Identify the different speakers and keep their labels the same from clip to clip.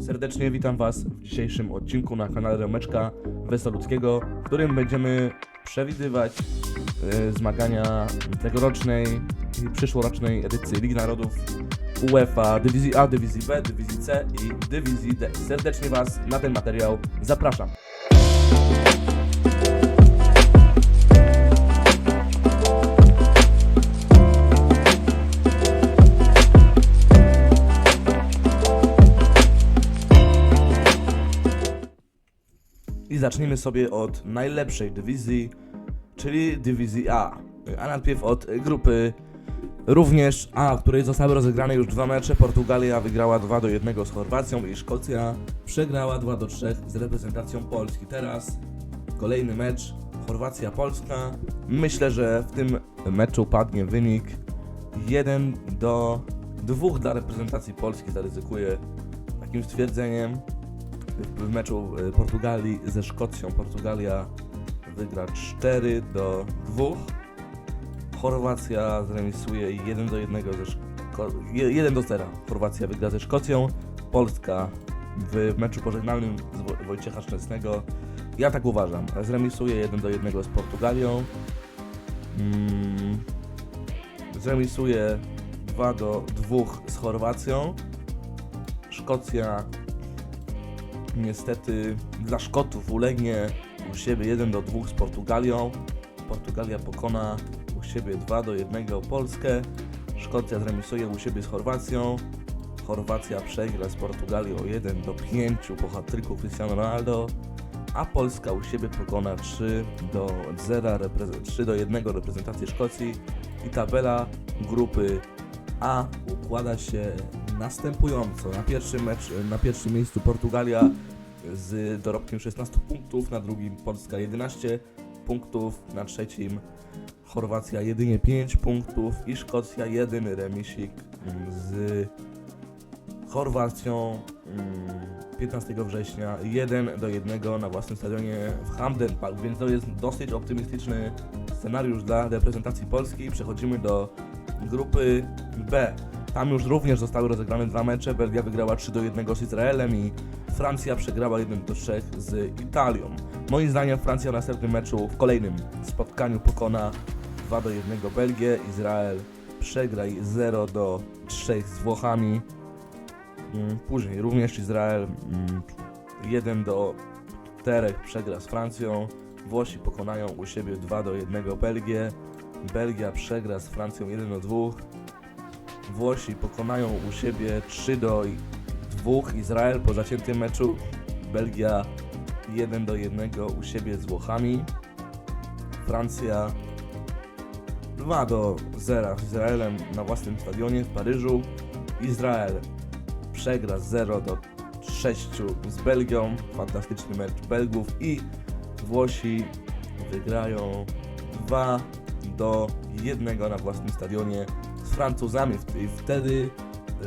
Speaker 1: Serdecznie witam Was w dzisiejszym odcinku na kanale Romeczka Wesołuckiego, w którym będziemy przewidywać e, zmagania tegorocznej i przyszłorocznej edycji Ligi Narodów UEFA, Dywizji A, Dywizji B, Dywizji C i Dywizji D. Serdecznie Was na ten materiał zapraszam. I zacznijmy sobie od najlepszej dywizji, czyli dywizji A. A najpierw od grupy również A, w której zostały rozegrane już dwa mecze. Portugalia wygrała 2 do 1 z Chorwacją i Szkocja przegrała 2 do 3 z reprezentacją Polski. Teraz kolejny mecz Chorwacja-Polska. Myślę, że w tym meczu padnie wynik 1 do 2 dla reprezentacji Polski. Zaryzykuję takim stwierdzeniem w meczu e, Portugalii ze Szkocją. Portugalia wygra 4 do 2. Chorwacja zremisuje 1 do 1 ze Szko- je- 1 do 0. Chorwacja wygra ze Szkocją. Polska w meczu pożegnalnym z Wo- Wojciecha Szczęsnego. Ja tak uważam. Zremisuje 1 do 1 z Portugalią. Mm, zremisuje 2 do 2 z Chorwacją. Szkocja niestety dla Szkotów ulegnie u siebie 1 do 2 z Portugalią. Portugalia pokona u siebie 2 do 1 Polskę. Szkocja zremisuje u siebie z Chorwacją. Chorwacja przegra z Portugalią 1 do 5 po hat-tricku Cristiano Ronaldo. A Polska u siebie pokona 3 do 0, repreze- 3 do 1 reprezentację Szkocji. I tabela grupy A układa się następująco. Na pierwszym, mecz, na pierwszym miejscu Portugalia z dorobkiem 16 punktów, na drugim Polska 11 punktów, na trzecim Chorwacja jedynie 5 punktów i Szkocja jeden remisik mm, z Chorwacją mm, 15 września 1 do 1 na własnym stadionie w Hamden Park, więc to jest dosyć optymistyczny scenariusz dla reprezentacji Polski. Przechodzimy do grupy B. Tam już również zostały rozegrane dwa mecze. Belgia wygrała 3 do 1 z Izraelem i Francja przegrała 1 do 3 z Italią. Moim zdaniem Francja w następnym meczu, w kolejnym spotkaniu pokona 2 do 1 Belgię. Izrael przegra 0 do 3 z Włochami. Mm, Później również Izrael mm, 1 do 4 przegra z Francją. Włosi pokonają u siebie 2 do 1 Belgię. Belgia przegra z Francją 1 do 2. Włosi pokonają u siebie 3 do 2 Izrael po zaciętym meczu. Belgia 1 do 1 u siebie z Włochami. Francja 2 do 0 z Izraelem na własnym stadionie w Paryżu. Izrael przegra 0 do 6 z Belgią. Fantastyczny mecz Belgów i Włosi wygrają 2 do 1 na własnym stadionie Francuzami. I wtedy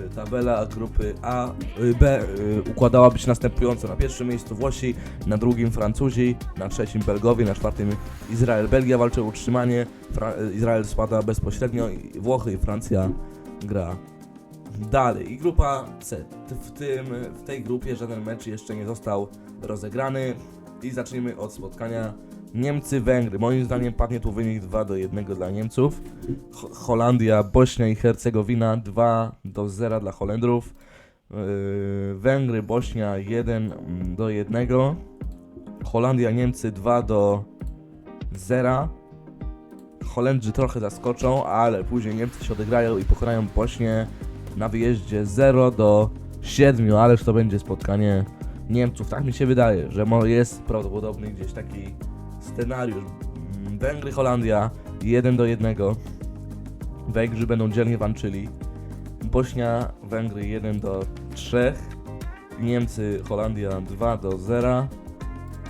Speaker 1: y, tabela grupy A, y, B y, układałaby się następująco. Na pierwszym miejscu Włosi, na drugim Francuzi, na trzecim Belgowie, na czwartym Izrael. Belgia walczy o utrzymanie, Fra- Izrael spada bezpośrednio, i Włochy i Francja gra dalej. I grupa C. W, tym, w tej grupie żaden mecz jeszcze nie został rozegrany. I zacznijmy od spotkania Niemcy-Węgry. Moim zdaniem padnie tu wynik 2 do 1 dla Niemców. Ho- Holandia, Bośnia i Hercegowina 2 do 0 dla Holendrów. Yy, Węgry, Bośnia 1 do 1. Holandia, Niemcy 2 do 0. Holendrzy trochę zaskoczą, ale później Niemcy się odegrają i pokonają Bośnię na wyjeździe 0 do 7, ależ to będzie spotkanie Niemców. Tak mi się wydaje, że jest prawdopodobny gdzieś taki scenariusz. Węgry, Holandia 1 do 1. Węgrzy będą dzielnie walczyli. Bośnia, Węgry 1 do 3. Niemcy, Holandia 2 do 0.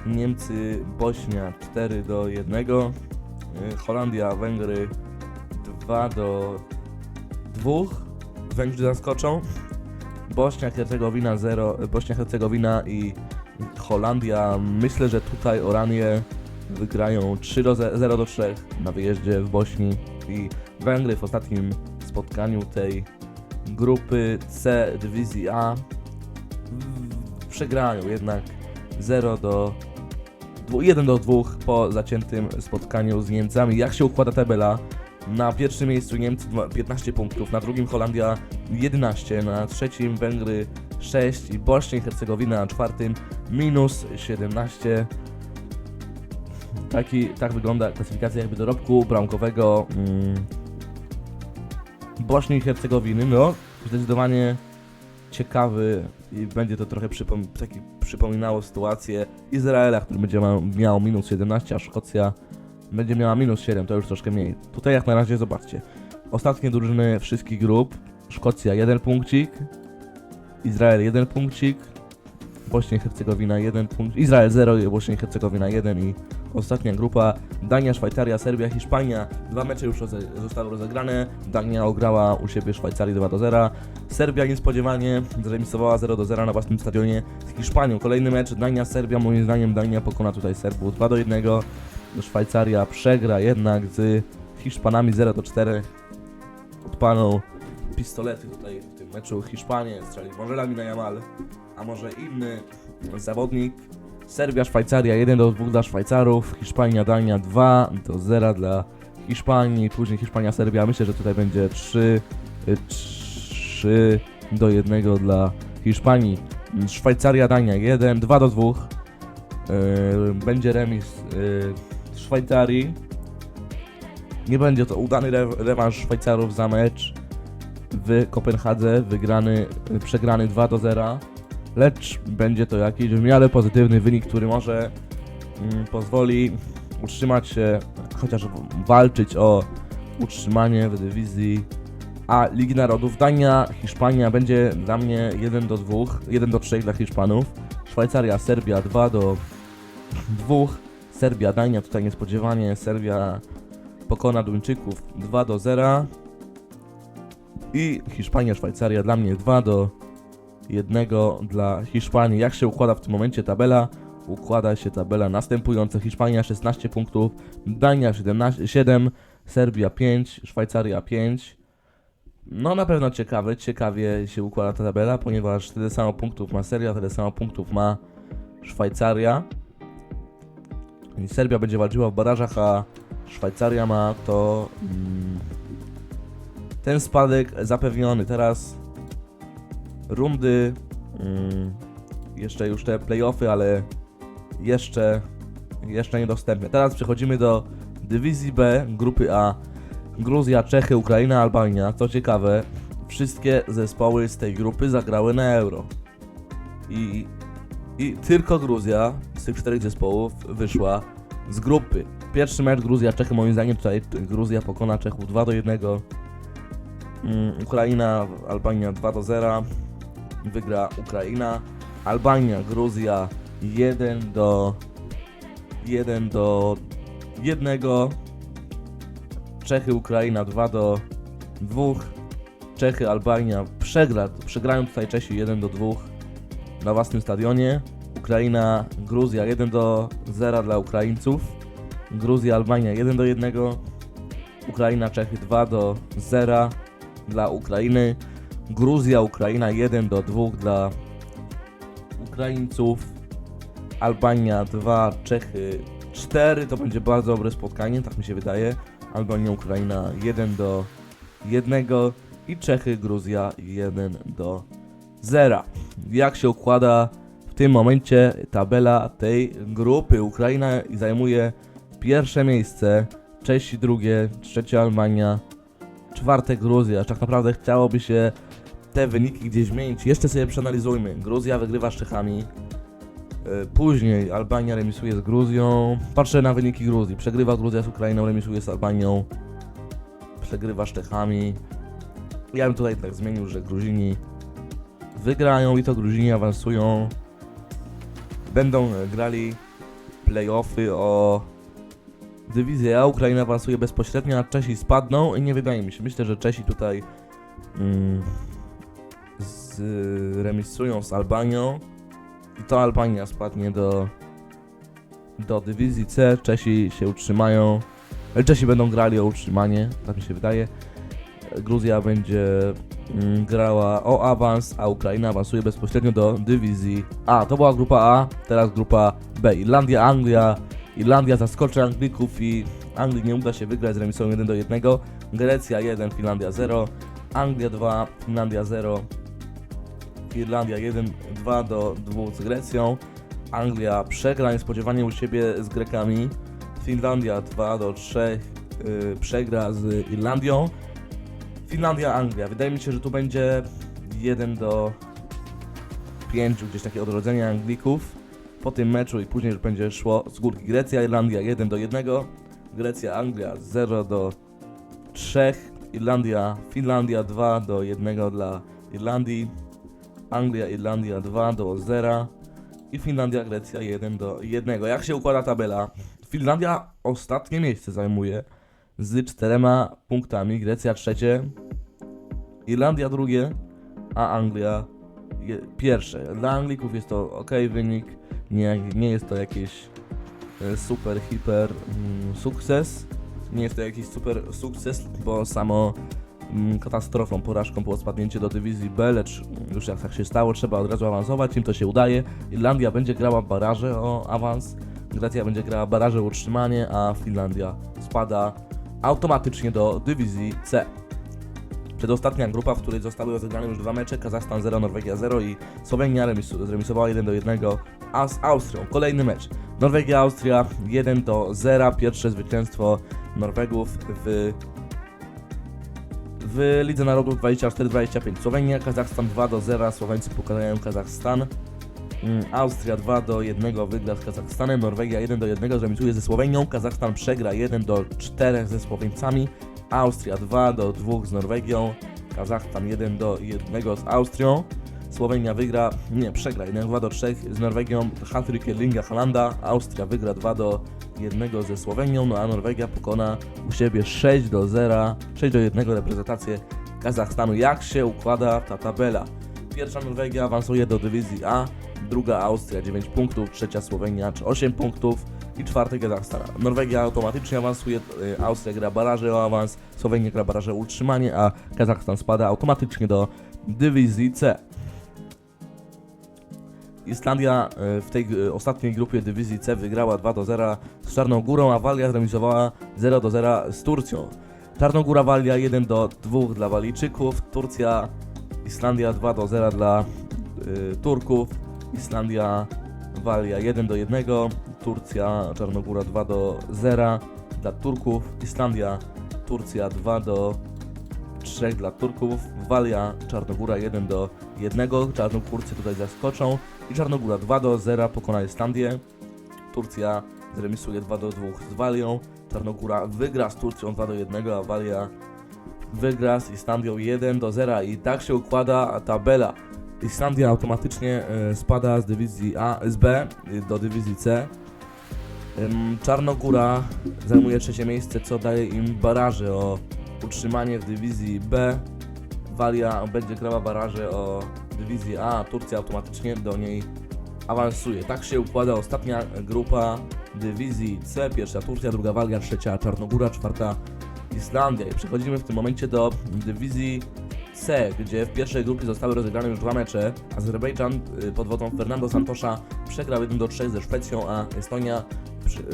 Speaker 1: Niemcy, Bośnia 4 do 1. Y, Holandia, Węgry 2 do 2. Węgrzy zaskoczą. Bośnia, Hercegowina 0, Bośnia, Hercegowina i Holandia. Myślę, że tutaj Oranie wygrają 3 do 0 do 3 na wyjeździe w Bośni i Węgry w ostatnim spotkaniu tej grupy C dywizji A przegrają jednak 0 do 1 do 2 po zaciętym spotkaniu z Niemcami. Jak się układa tabela? Na pierwszym miejscu Niemcy dwa- 15 punktów, na drugim Holandia 11, na trzecim Węgry 6 i Bośnia i Hercegowina na czwartym minus 17. Taki, tak wygląda klasyfikacja jakby dorobku bramkowego mm, Bośni i Hercegowiny. No, zdecydowanie ciekawy i będzie to trochę przypom taki przypominało sytuację Izraela, który będzie miał, miał minus 17, a Szkocja będzie miała minus 7, to już troszkę mniej. Tutaj jak na razie zobaczcie. Ostatnie drużyny wszystkich grup. Szkocja 1 punkcik, Izrael 1 punkcik, Bośnia i Hercegowina 1 punkt, Izrael 0, Bośnia i Hercegowina 1 i ostatnia grupa Dania, Szwajcaria, Serbia, Hiszpania. Dwa mecze już roze zostały rozegrane. Dania ograła u siebie Szwajcarię 2 do 0. Serbia niespodziewanie zremisowała 0 do 0 na własnym stadionie z Hiszpanią. Kolejny mecz Dania, Serbia. Moim zdaniem Dania pokona tutaj Serbów 2 do 1. Szwajcaria przegra jednak z Hiszpanami 0 do 4. Odpalą pistolety tutaj w tym meczu. Hiszpanie strzeli może Lamina Jamal, a może inny zawodnik. Serbia, Szwajcaria 1 do 2 dla Szwajcarów, Hiszpania, Dania 2 do 0 dla Hiszpanii, później Hiszpania, Serbia. Myślę, że tutaj będzie 3, 3 do 1 dla Hiszpanii. Szwajcaria, Dania 1, 2 do 2. Yy, będzie remis yy, Szwajcarii. Nie będzie to udany re rewanż Szwajcarów za mecz w Kopenhadze, wygrany, przegrany 2 do 0 lecz będzie to jakiś w miarę pozytywny wynik, który może mm, pozwoli utrzymać się, chociaż walczyć o utrzymanie w dywizji A Ligi Narodów. Dania, Hiszpania będzie dla mnie 1 do 2, 1 do 3 dla Hiszpanów. Szwajcaria, Serbia 2 do 2. Serbia, Dania tutaj niespodziewanie. Serbia pokona Duńczyków 2 do 0. I Hiszpania, Szwajcaria dla mnie 2 do jednego dla Hiszpanii. Jak się układa w tym momencie tabela? Układa się tabela następująco. Hiszpania 16 punktów, Dania 17, 7, Serbia 5, Szwajcaria 5. No na pewno ciekawe, ciekawie się układa ta tabela, ponieważ tyle samo punktów ma Serbia, tyle samo punktów ma Szwajcaria. I Serbia będzie walczyła w barażach, a Szwajcaria ma to mm, ten spadek zapewniony. Teraz rundy, mm, jeszcze już te playoffy, ale jeszcze, jeszcze niedostępne. Teraz przechodzimy do dywizji B, grupy A. Gruzja, Czechy, Ukraina, Albania. Co ciekawe, wszystkie zespoły z tej grupy zagrały na Euro. I, I tylko Gruzja z tych czterech zespołów wyszła z grupy. Pierwszy mecz Gruzja, Czechy, moim zdaniem tutaj Gruzja pokona Czechów 2 do 1. Mm, Ukraina, Albania 2 do 0 wygra Ukraina, Albania, Gruzja 1 do 1 do 1, Czechy, Ukraina 2 do 2, Czechy, Albania przegra, przegrają tutaj Czesi 1 do 2 na własnym stadionie, Ukraina, Gruzja 1 do 0 dla Ukraińców, Gruzja, Albania 1 do 1, Ukraina, Czechy 2 do 0 dla Ukrainy, Gruzja, Ukraina 1 do 2 dla Ukraińców. Albania 2, Czechy 4. To będzie bardzo dobre spotkanie, tak mi się wydaje. Albania, Ukraina 1 do 1 i Czechy, Gruzja 1 do 0. Jak się układa w tym momencie tabela tej grupy? Ukraina zajmuje pierwsze miejsce, Czesi drugie, trzecia Albania, czwarte Gruzja. Tak naprawdę chciałoby się te wyniki gdzieś zmienić. Jeszcze sobie przeanalizujmy. Gruzja wygrywa z Czechami. E, Później Albania remisuje z Gruzją. Patrzę na wyniki Gruzji. Przegrywa Gruzja z Ukrainą, remisuje z Albanią. Przegrywa z Czechami. Ja bym tutaj tak zmienił, że Gruzini wygrają i to Gruzini awansują. Będą grali playoffy o dywizję A. Ukraina awansuje bezpośrednio, a Czesi spadną i nie wydaje mi się. Myślę, że Czesi tutaj mm, z, remisują z Albanią i to Albania spadnie do, do dywizji C. Czesi się utrzymają. e, Czesi będą grali o utrzymanie, tak mi się wydaje. Gruzja będzie mm, grała o awans, a Ukraina awansuje bezpośrednio do dywizji A. To była grupa A, teraz grupa B. Irlandia, Anglia. Irlandia zaskoczy Anglików i Anglii nie uda się wygrać z remisą 1 do 1. Grecja 1, Finlandia 0. Anglia 2, Finlandia 0. Irlandia 1, 2 do 2 z Grecją. Anglia przegra niespodziewanie u siebie z Grekami. Finlandia 2 do 3 yy, przegra z Irlandią. Finlandia, Anglia. Wydaje mi się, że tu będzie 1 do 5, gdzieś takie odrodzenie Anglików po tym meczu i później już będzie szło z górki. Grecja, Irlandia 1 do 1. Grecja, Anglia 0 do 3. Irlandia, Finlandia 2 do 1 dla Irlandii. Anglia, Irlandia 2 do 0 i Finlandia, Grecja 1 do 1. Jak się układa tabela? Finlandia ostatnie miejsce zajmuje z czterema punktami, Grecja trzecie, Irlandia drugie, a Anglia pierwsze. Dla Anglików jest to ok wynik, nie, nie jest to jakiś e, super, hiper mm, sukces. Nie jest to jakiś super sukces, bo samo katastrofą, porażką było spadnięcie do dywizji B, lecz już jak tak się stało, trzeba od razu awansować, im to się udaje. Irlandia będzie grała baraże o awans, Grecja będzie grała baraże o utrzymanie, a Finlandia spada automatycznie do dywizji C. Przedostatnia grupa, w której zostały rozegrane już dwa mecze, Kazachstan 0, Norwegia 0 i Słowenia remis, zremisowała 1 do 1, a z Austrią kolejny mecz. Norwegia, Austria 1 do 0, pierwsze zwycięstwo Norwegów w w Lidze Narodów 24-25 Słowenia, Kazachstan 2 do 0, Słoweńcy pokonają Kazachstan. Mm, Austria 2 do 1 wygra z Kazachstanem, Norwegia 1 do 1 zremisuje ze Słowenią, Kazachstan przegra 1 do 4 ze Słoweńcami, Austria 2 do 2 z Norwegią, Kazachstan 1 do 1 z Austrią, Słowenia wygra, nie, przegra. 1 2 do 3 z Norwegią, Hatryk Erlinga Halanda, Austria wygra 2 do 1 ze Słowenią, no a Norwegia pokona u siebie 6 do 0, 6 do 1 reprezentację Kazachstanu. Jak się układa ta tabela? Pierwsza Norwegia awansuje do dywizji A, druga Austria 9 punktów, trzecia Słowenia 8 punktów i czwarty Kazachstan. Norwegia automatycznie awansuje, y, Austria gra baraże o awans, Słowenia gra baraże o utrzymanie, a Kazachstan spada automatycznie do dywizji C. Islandia y, w tej y, ostatniej grupie dywizji C wygrała 2 do 0 z Czarną Górą, a Walia zremisowała 0 do 0 z Turcją. Czarnogóra Walia 1 do 2 dla Walijczyków, Turcja, Islandia 2 do 0 dla y, Turków, Islandia, Walia 1 do 1, Turcja, Czarnogóra 2 do 0 dla Turków, Islandia, Turcja 2 do 3 dla Turków, Walia, Czarnogóra 1 do 1, Czarnogórcy tutaj zaskoczą i Czarnogóra 2 do 0 pokona Islandię, Turcja zremisuje 2 do 2 z Walią, Czarnogóra wygra z Turcją 2 do 1, a Walia wygra z Islandią 1 do 0 i tak się układa tabela. Islandia automatycznie e, spada z dywizji A, z B y, do dywizji C. Czarnogóra zajmuje trzecie miejsce, co daje im baraże o utrzymanie w dywizji B. Walia będzie grała baraże o dywizję A, Turcja automatycznie do niej awansuje. Tak się układa ostatnia grupa dywizji C. Pierwsza Turcja, druga Walia, trzecia Czarnogóra, czwarta Islandia. I przechodzimy w tym momencie do dywizji C, gdzie w pierwszej grupie zostały rozegrane już dwa mecze. Azerbejdżan y, pod wodą Fernando Santosza przegrał 1 do 3 ze Szwecją, a Estonia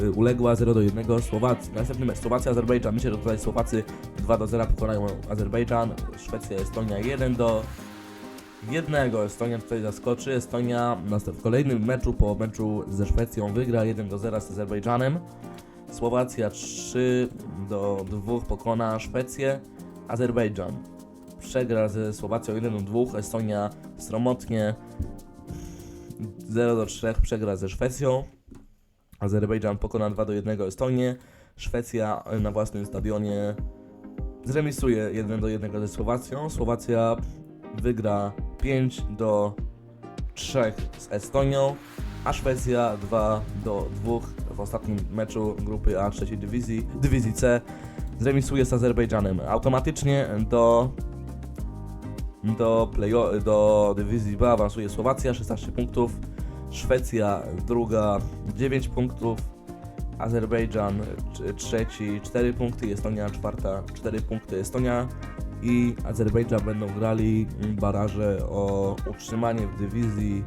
Speaker 1: y, uległa 0 do 1 Słowacji. Następny mecz Słowacja, Azerbejdżan. Myślę, że tutaj Słowacy 2 do 0 pokonają Azerbejdżan. Szwecja, Estonia 1 do 1. Estonia tutaj zaskoczy. Estonia w kolejnym meczu po meczu ze Szwecją wygra 1 do 0 z Azerbejdżanem. Słowacja 3 do 2 pokona Szwecję. Azerbejdżan przegra ze Słowacją 1 do 2, Estonia sromotnie 0 do 3 przegra ze Szwecją, Azerbejdżan pokona 2 do 1 Estonię, Szwecja na własnym stadionie zremisuje 1 do 1 ze Słowacją, Słowacja wygra 5 do 3 z Estonią, a Szwecja 2 do 2 w ostatnim meczu grupy A trzeciej dywizji, dywizji C zremisuje z Azerbejdżanem. Automatycznie do do, playo- do dywizji B awansuje Słowacja 16 punktów, Szwecja druga 9 punktów, Azerbejdżan trz- trzeci 4 punkty, Estonia czwarta 4 punkty. Estonia i Azerbejdżan będą grali baraże o utrzymanie w dywizji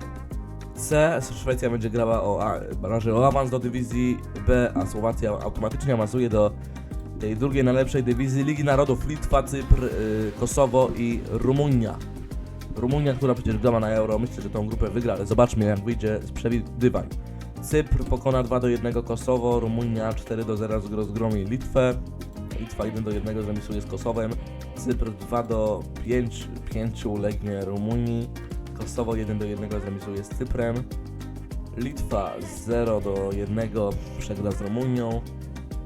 Speaker 1: C. Szwecja będzie grała o a, baraże o awans do dywizji B, a Słowacja automatycznie awansuje do tej drugiej najlepszej dywizji Ligi Narodów Litwa, Cypr, y, Kosowo i Rumunia. Rumunia, która przecież grała na Euro, myślę, że tą grupę wygra, ale zobaczmy jak wyjdzie z przewidywań. Cypr pokona 2 do 1 Kosowo, Rumunia 4 do 0 z- rozgromi Litwę, Litwa 1 do 1 zremisuje z Kosowem, Cypr 2 do 5, 5 ulegnie Rumunii, Kosowo 1 do 1 zremisuje z Cyprem, Litwa 0 do 1 przegra z Rumunią,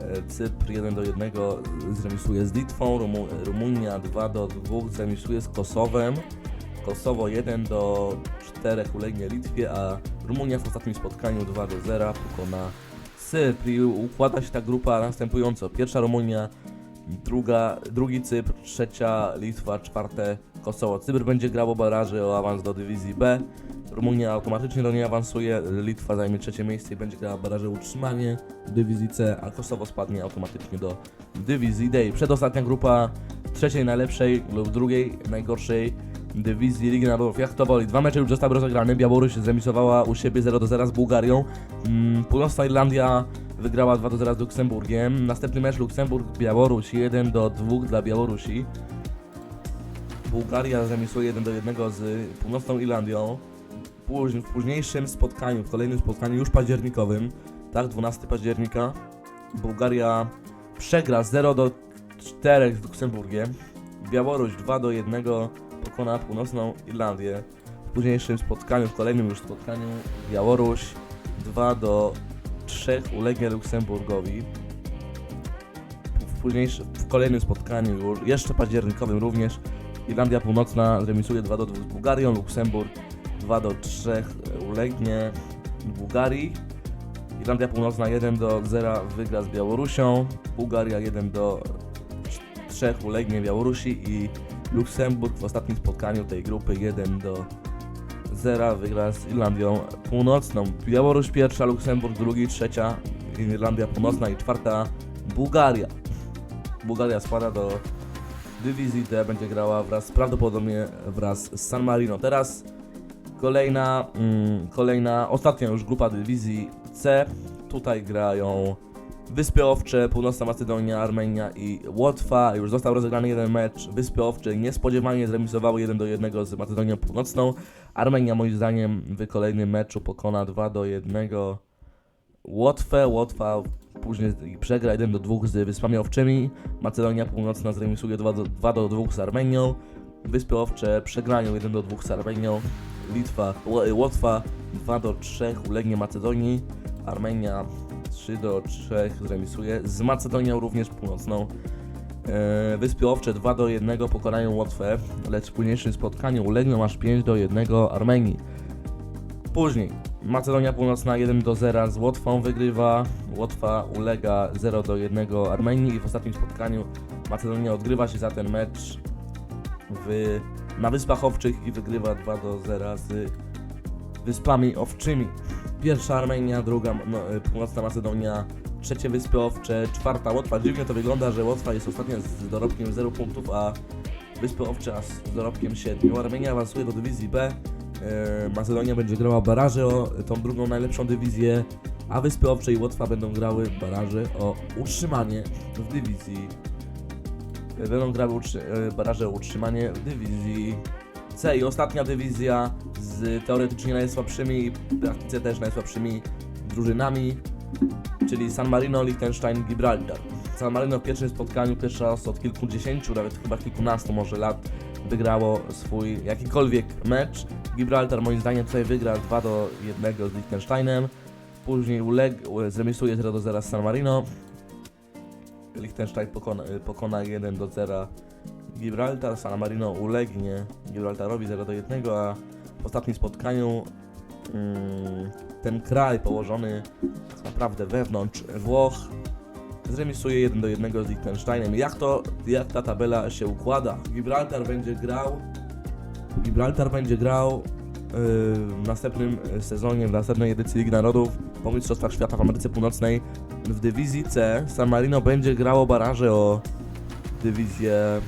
Speaker 1: e, Cypr 1 do 1 zremisuje z Litwą, Rumu Rumunia 2 do 2 zremisuje z Kosowem, Kosowo 1 do 4 ulegnie Litwie, a Rumunia w ostatnim spotkaniu 2 do 0 pokona Cypr i układa się ta grupa następująco. Pierwsza Rumunia, druga, drugi Cypr, trzecia Litwa, czwarte Kosowo. Cypr będzie grał o baraży o awans do dywizji B. Rumunia automatycznie do niej awansuje, Litwa zajmie trzecie miejsce i będzie grała baraże utrzymanie dywizji C, a Kosowo spadnie automatycznie do dywizji D. I Przedostatnia grupa trzeciej najlepszej lub drugiej najgorszej dywizji Ligi Narodów. Woli? Dwa mecze już zostały rozegrane. Białoruś zremisowała u siebie 0 do 0 z Bułgarią. Mm, Północna Irlandia wygrała 2 do 0 z Luksemburgiem. Następny mecz Luksemburg-Białoruś 1 do 2 dla Białorusi. Bułgaria zremisuje 1 do 1 z Północną Irlandią. Póź- W późniejszym spotkaniu, w kolejnym spotkaniu już październikowym, tak, 12 października, Bułgaria przegra 0 do 4 z Luksemburgiem. Białoruś 2 do 1 pokona Północną Irlandię. W późniejszym spotkaniu, w kolejnym już spotkaniu, Białoruś 2 do 3 ulegnie Luksemburgowi. W, w kolejnym spotkaniu, jeszcze październikowym również, Irlandia Północna zremisuje 2 do 2 z Bułgarią, Luksemburg 2 do 3 ulegnie Bułgarii. Irlandia Północna 1 do 0 wygra z Białorusią, Bułgaria 1 do 3 ulegnie Białorusi i Luksemburg w ostatnim spotkaniu tej grupy 1 do 0 wygra z Irlandią Północną. Białoruś pierwsza, Luksemburg drugi, trzecia Irlandia Północna i czwarta Bułgaria. Bułgaria spada do dywizji D, będzie grała wraz, prawdopodobnie wraz z San Marino. Teraz kolejna, mm, kolejna, ostatnia już grupa dywizji C. Tutaj grają Wyspy Owcze, Północna Macedonia, Armenia i Łotwa. Już został rozegrany jeden mecz. Wyspy Owcze niespodziewanie zremisowały 1 do 1 z Macedonią Północną. Armenia moim zdaniem w kolejnym meczu pokona 2 do 1 Łotwę. Łotwa później przegra 1 do 2 z Wyspami Owczymi. Macedonia Północna zremisuje 2 do, 2 do 2 z Armenią. Wyspy Owcze przegrają 1 do 2 z Armenią. Litwa, Łotwa 2 do 3 ulegnie Macedonii. Armenia 3 do 3 zremisuje z Macedonią również północną. E, Wyspy Owcze 2 do 1 pokonają Łotwę, lecz w późniejszym spotkaniu ulegną aż 5 do 1 Armenii. Później Macedonia Północna 1 do 0 z Łotwą wygrywa, Łotwa ulega 0 do 1 Armenii i w ostatnim spotkaniu Macedonia odgrywa się za ten mecz w, na Wyspach Owczych i wygrywa 2 do 0 z Wyspami Owczymi. Pierwsza Armenia, druga no, y, Północna Macedonia, trzecie Wyspy Owcze, czwarta Łotwa. Dziwnie to wygląda, że Łotwa jest ostatnia z dorobkiem 0 punktów, a Wyspy Owcze z dorobkiem 7. Armenia awansuje do dywizji B. e, Macedonia będzie grała baraże o tą drugą najlepszą dywizję, a Wyspy Owcze i Łotwa będą grały baraże o utrzymanie w dywizji. e, Będą grały utrzy- e, baraże o utrzymanie w dywizji C i ostatnia dywizja z teoretycznie najsłabszymi i praktyce też najsłabszymi drużynami, czyli San Marino, Liechtenstein, Gibraltar. San Marino w pierwszym spotkaniu pierwszy raz od kilkudziesięciu, nawet chyba kilkunastu może lat wygrało swój jakikolwiek mecz. Gibraltar moim zdaniem tutaj wygra 2 do 1 z Liechtensteinem, później uleg, zremisuje 0 do 0 z San Marino. Liechtenstein pokona, pokona 1 do 0 Gibraltar, San Marino ulegnie Gibraltarowi 0 do 1, a w ostatnim spotkaniu mm, ten kraj położony tak naprawdę wewnątrz Włoch zremisuje 1 do 1 z Liechtensteinem. Jak to, jak ta tabela się układa? Gibraltar będzie grał Gibraltar będzie grał yy, w następnym sezonie, w następnej edycji Ligi Narodów po Mistrzostwach Świata w Ameryce Północnej w dywizji C. San Marino będzie grało baraże o dywizję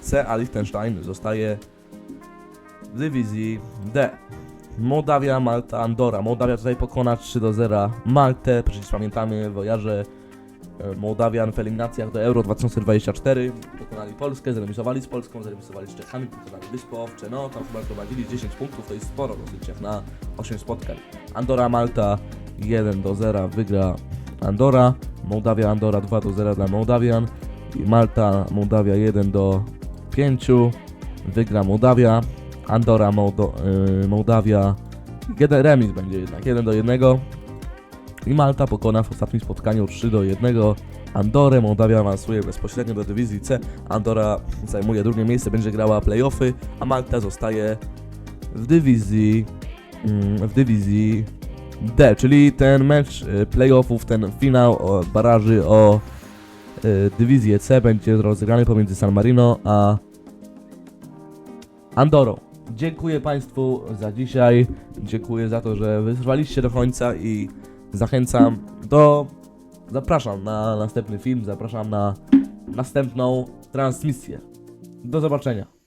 Speaker 1: C, a Liechtenstein zostaje w dywizji D. Mołdawia, Malta, Andora. Mołdawia tutaj pokona 3 do 0 Maltę. Przecież pamiętamy wojarze e, Mołdawian w eliminacjach do Euro 2024. Pokonali Polskę, zremisowali z Polską, zremisowali z Czechami, pokonali Wyspy Owcze. No, tam chyba prowadzili 10 punktów, to jest sporo dosyć jak na 8 spotkań. Andora, Malta 1 do 0 wygra Andora. Mołdawia, Andora 2 do 0 dla Mołdawian. Malta, Mołdawia 1 do 5 wygra Mołdawia. Andora, Mołdo, yy, Mołdawia. Jeden remis będzie jednak, 1 do 1. I Malta pokona w ostatnim spotkaniu 3 do 1. Andorę, Mołdawia awansuje bezpośrednio do dywizji C. Andora zajmuje drugie miejsce, będzie grała playoffy, a Malta zostaje w dywizji mm, w dywizji D, czyli ten mecz y, playoffów, ten finał o baraży o dywizję C będzie rozegrany pomiędzy San Marino a Andorą. Dziękuję Państwu za dzisiaj. Dziękuję za to, że wytrwaliście do końca i zachęcam do. Zapraszam na następny film, zapraszam na następną transmisję. Do zobaczenia.